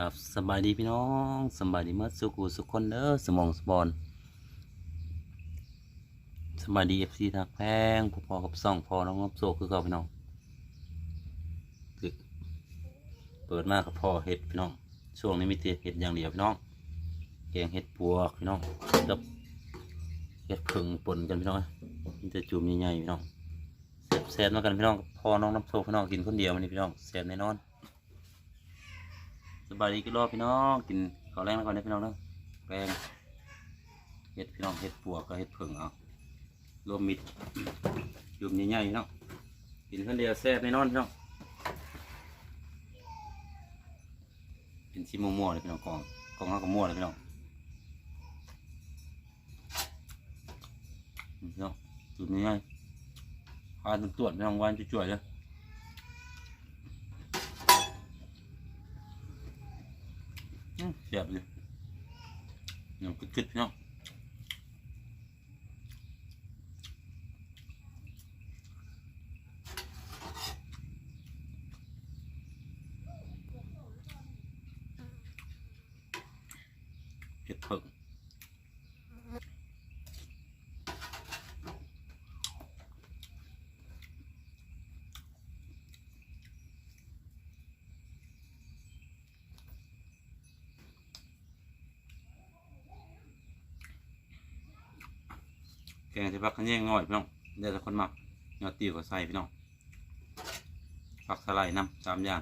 ครับสบายดีพี่น้องสบายดีมื่อสุกูสุกคนเด้อสมองสปอนสบายดีเอฟซีทักแพงพอๆกับซ่องพอน้องรับโซคือเก่าพี่น้องเปิดมากกับพอเห็ดพี่น้อง ช่วงนี้มีแต่เห็ดอย่างเดียวพี่น้องแกงเห็ดปวกพี่น้องกับเห็ดผึ่งปนกันพี่น้องมีแต่จุ่มใหญ่ๆพี่น้องแซ่บๆมากันพี่น้องพอน้องน้ำโซพี่น้องกินคนเดียวมันนี่พี่น้องแซ่บแน่นอน สบายดีกี่รอบพี่น้องกินข้าวแรงแล้วก่อนนะพี่น้องเนาะแป้งเห็ดพี่น้องเห็ดปวกกับเห็ดเผิงเอารวมมิดยุมใหญ่ๆพี่น้องกินคนเดียวแซ่บแน่นอนพี่น้องกินชิมมั่วๆเลยพี่น้องกองกองเราก็มั่วเลยพี่น้องพี่น้องยุมใหญ่ๆพาตรวจพี่น้องวันจุ่ยๆเลย อืมเสียบเลยเนาะกึดๆเนาะเห็ดเผิง แกงจะพักขันแยงง่อยพี่น้องเดี๋ยวจะคนมักยอดติวก็ใส่พี่น้องผักสไลด์น้ำสามอย่าง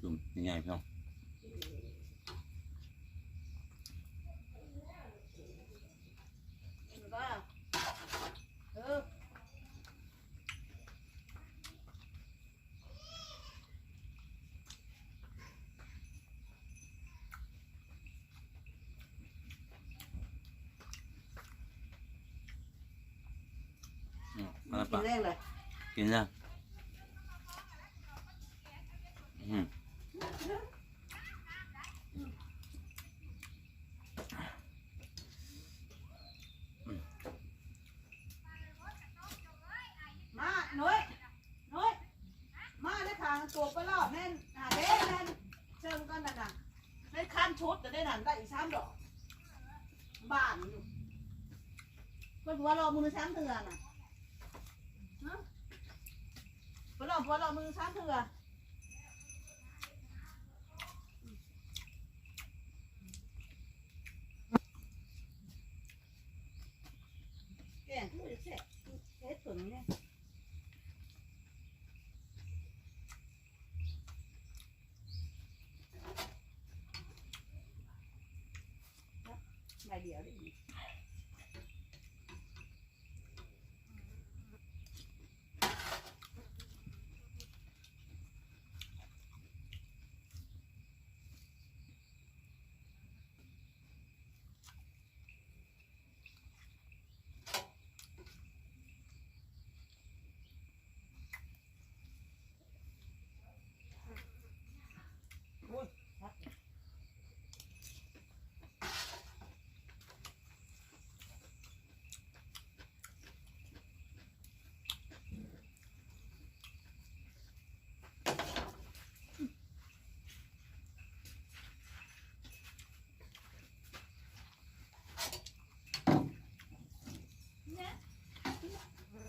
จุ่มง่ายๆพี่น้อง เออ อืมมาแล้วกิปะนแรกเลยกินยังอืมมาหนุ่ยหนุ่ยมาได้ทางตัวไปรอบแม่นหาเด้แม่นเชิงกันน่ะน่ะในคันชุดจะได้นั่นได้อีกสามดอกบ้านอยู่เพิ่นหัวรอมือสามเถื่อน่ะฮะ เพิ่นรอมือสามเถื่อแกงคือจะแซ่บเฮ็ดผลเนี่ยใบเดียวได้อีกอุ้ยครับ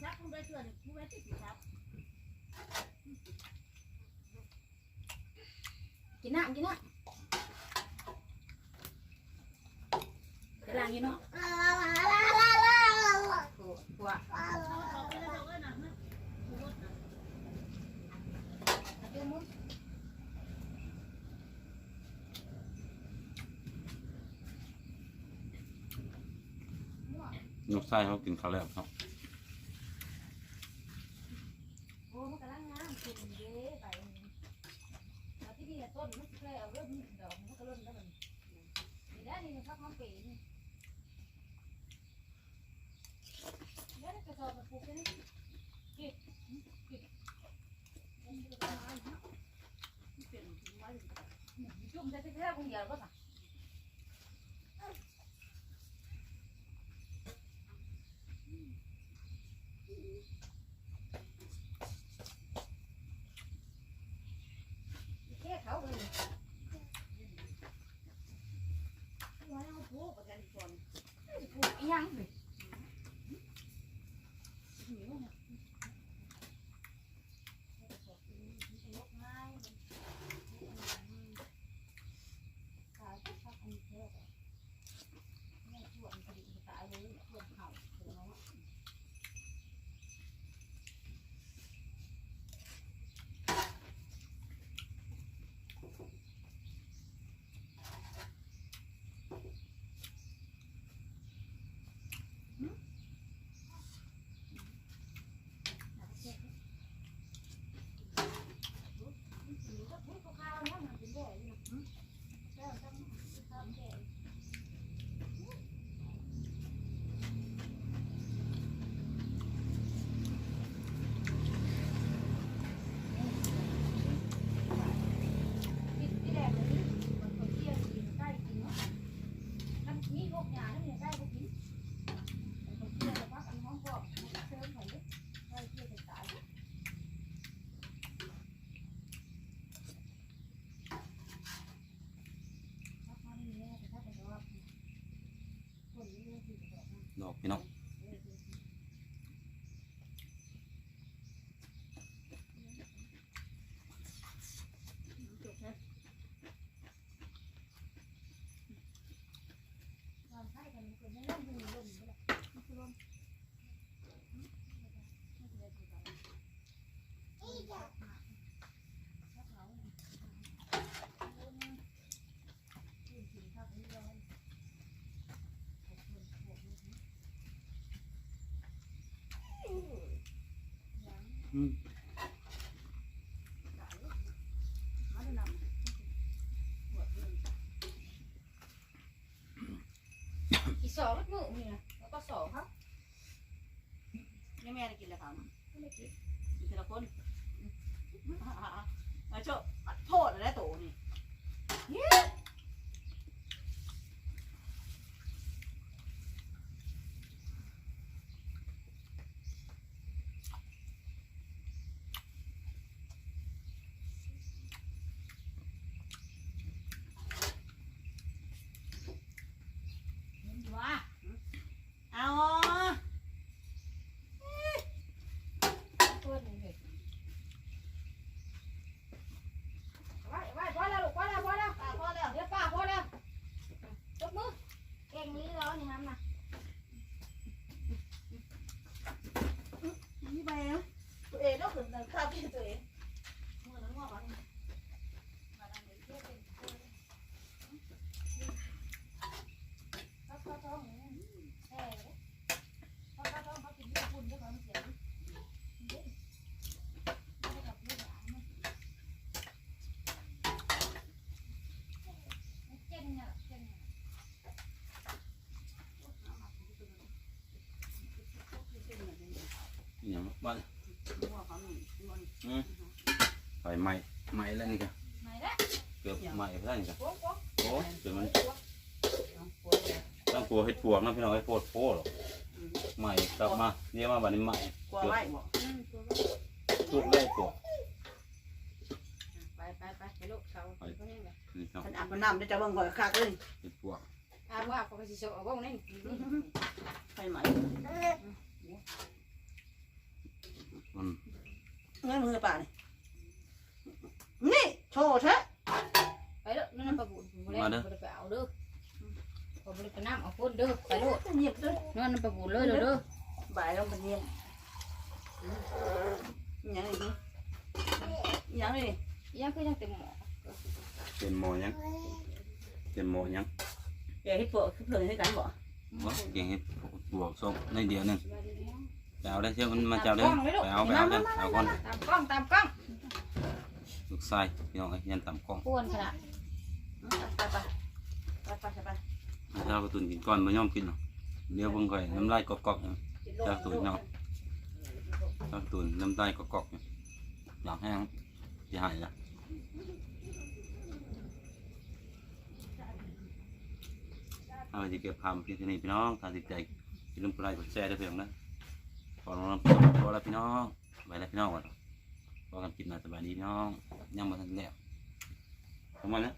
ชักลงไปเถื่อนผู้ไว้ติดอยู่ครับ กิ นน้ำกินน้ำจะล้างอยู่เนาะตัวนกไส้เขากินข้าวแล้วครับ อกพี่น้อง อืมอีสองลูกมือนี่นะแล้วก็สองครับนี่แม่ได้กินแล้วครับไม่กินกินทีละคนมาโชว์โทษอะไรโตนี่เอา เพื่อนนี่เลยไว้ไว้พอแล้วลูกพอแล้วพอแล้ว ป้าพ่อแล้ว เดี๋ยวป้าพอแล้วตบมือเก่งนี้แล้วนี่ฮันนะ นี่ไปตัวเองต้องขึ้นข้าวกินตัวเองมือน้ำงอกก่อน เขาเขาท้องแห่เขาเขาท้องเขากินญี่ปุ่นด้วยความเสียงไม่กับลูกหลานเก่งเนี่ยเก่งเนี่ย อหย่าง บ้านหัวเขาหนึ่งหัวอืมไฟไหม้ไหม้แล้วนี่กันไหนละเกือบไหม้ไปแล้วนี่กันโป๊ะโป๊ะโอ้เดี๋ยวมันหัวต้องกลัวเห็ดปวกนะพี่น้องไอ้โพดโพหรอกไหม้กลับมาเรียกมาบัดนี้ไหม้กลัวไหมบ่อืมตัวทุกได้ปวกไปไปไปไปลูกเขาไปก็นี่แหละนี่ครับฉันอาบน้ำได้จะเบิ่งก่อนคักเลยเห็ดปวกอาว่าเขาก็สิโซเอาบ้างนี่ไฟไหมมันเงินมือป่านี่นี่โชว์เถอะไปลูกนั่นปลาบุญบ่ได้บ่ได้ไปเอาเด้อบ่ได้ไปน้ำเอาคนเด้อไปลูกเงียบเลยนั่นปลาบุญเลยเด้อบ่ายลงเป็นเงียบยังอีกนี่ยังนี่ยังคือยังเต็มหม้อเป็นหมอยังเป็นหมอยังอย่าให้เปิดเพื่อนให้กันบ่วะเก่งเห็ดปวกส้มในเดียวหนึง ไปเอาได้เชื่อมันมาเจ้าเด้อไปเอาไปเอาเด้อเอาก่อนตามกล้องตามกล้องลูกชายพี่น้องเอ้ยยันต่ำกล้องป้วนขนาดไปไปไปไปไปเจ้ากระตุนกินก้อนไม่ยอมกินหรอกเดี๋ยวเบิ่งก่อยน้ำลายกอกๆอยู่เจ้าตุนเนาะเจ้าตุนน้ำลายกอกๆอยู่อยากแห้งจะหายละเอาไปที่เก็บพามพี่ที่นี่พี่น้องถ้าติดใจอย่าลืมกดไลค์กดแชร์ด้วยเพียงนะ ขอน้องๆขอแล้วพี่น้องไปแล้วพี่น้องก่อนพอกันกินหน่อยสบายดีพี่น้องยังมาทันแล้วประมาณนั้น